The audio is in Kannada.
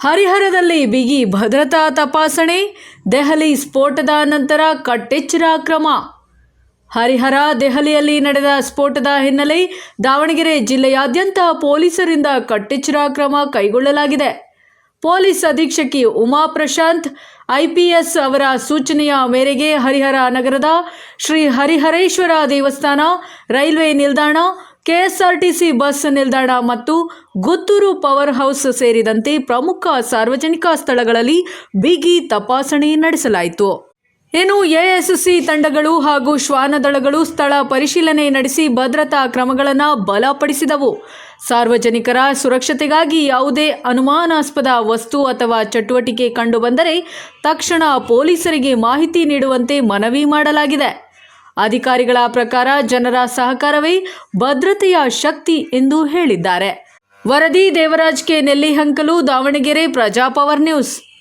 ಹರಿಹರದಲ್ಲಿ ಬಿಗಿ ಭದ್ರತಾ ತಪಾಸಣೆ, ದೆಹಲಿ ಸ್ಫೋಟದ ನಂತರ ಕಟ್ಟೆಚ್ಚರ ಕ್ರಮ. ಹರಿಹರ, ದೆಹಲಿಯಲ್ಲಿ ನಡೆದ ಸ್ಫೋಟದ ಹಿನ್ನೆಲೆ ದಾವಣಗೆರೆ ಜಿಲ್ಲೆಯಾದ್ಯಂತ ಪೊಲೀಸರಿಂದ ಕಟ್ಟೆಚ್ಚರ ಕ್ರಮ ಕೈಗೊಳ್ಳಲಾಗಿದೆ. ಪೊಲೀಸ್ ಅಧೀಕ್ಷಕಿ ಉಮಾ ಪ್ರಶಾಂತ್ ಐಪಿಎಸ್ ಅವರ ಸೂಚನೆಯ ಮೇರೆಗೆ ಹರಿಹರ ನಗರದ ಶ್ರೀ ಹರಿಹರೇಶ್ವರ ದೇವಸ್ಥಾನ, ರೈಲ್ವೆ ನಿಲ್ದಾಣ ಕೆಎಸ್ಆರ್ಟಿಸಿ ಬಸ್ ನಿಲ್ದಾಣ ಮತ್ತು ಗುತ್ತೂರು ಪವರ್ ಹೌಸ್ ಸೇರಿದಂತೆ ಪ್ರಮುಖ ಸಾರ್ವಜನಿಕ ಸ್ಥಳಗಳಲ್ಲಿ ಬಿಗಿ ತಪಾಸಣೆ ನಡೆಸಲಾಯಿತು. ಇನ್ನು ಎಎಸ್ಸಿ ತಂಡಗಳು ಹಾಗೂ ಶ್ವಾನದಳಗಳು ಸ್ಥಳ ಪರಿಶೀಲನೆ ನಡೆಸಿ ಭದ್ರತಾ ಕ್ರಮಗಳನ್ನು ಬಲಪಡಿಸಿದವು. ಸಾರ್ವಜನಿಕರ ಸುರಕ್ಷತೆಗಾಗಿ ಯಾವುದೇ ಅನುಮಾನಾಸ್ಪದ ವಸ್ತು ಅಥವಾ ಚಟುವಟಿಕೆ ಕಂಡುಬಂದರೆ ತಕ್ಷಣ ಪೊಲೀಸರಿಗೆ ಮಾಹಿತಿ ನೀಡುವಂತೆ ಮನವಿ ಮಾಡಲಾಗಿದೆ. ಅಧಿಕಾರಿಗಳ ಪ್ರಕಾರ ಜನರ ಸಹಕಾರವೇ ಭದ್ರತೆಯ ಶಕ್ತಿ ಎಂದು ಹೇಳಿದ್ದಾರೆ. ವರದಿ ದೇವರಾಜ್ ಕೆ. ನೆಲ್ಲಿಹಂಕಲು ದಾವಣಗೆರೆ, ಪ್ರಜಾಪವರ್ ನ್ಯೂಸ್.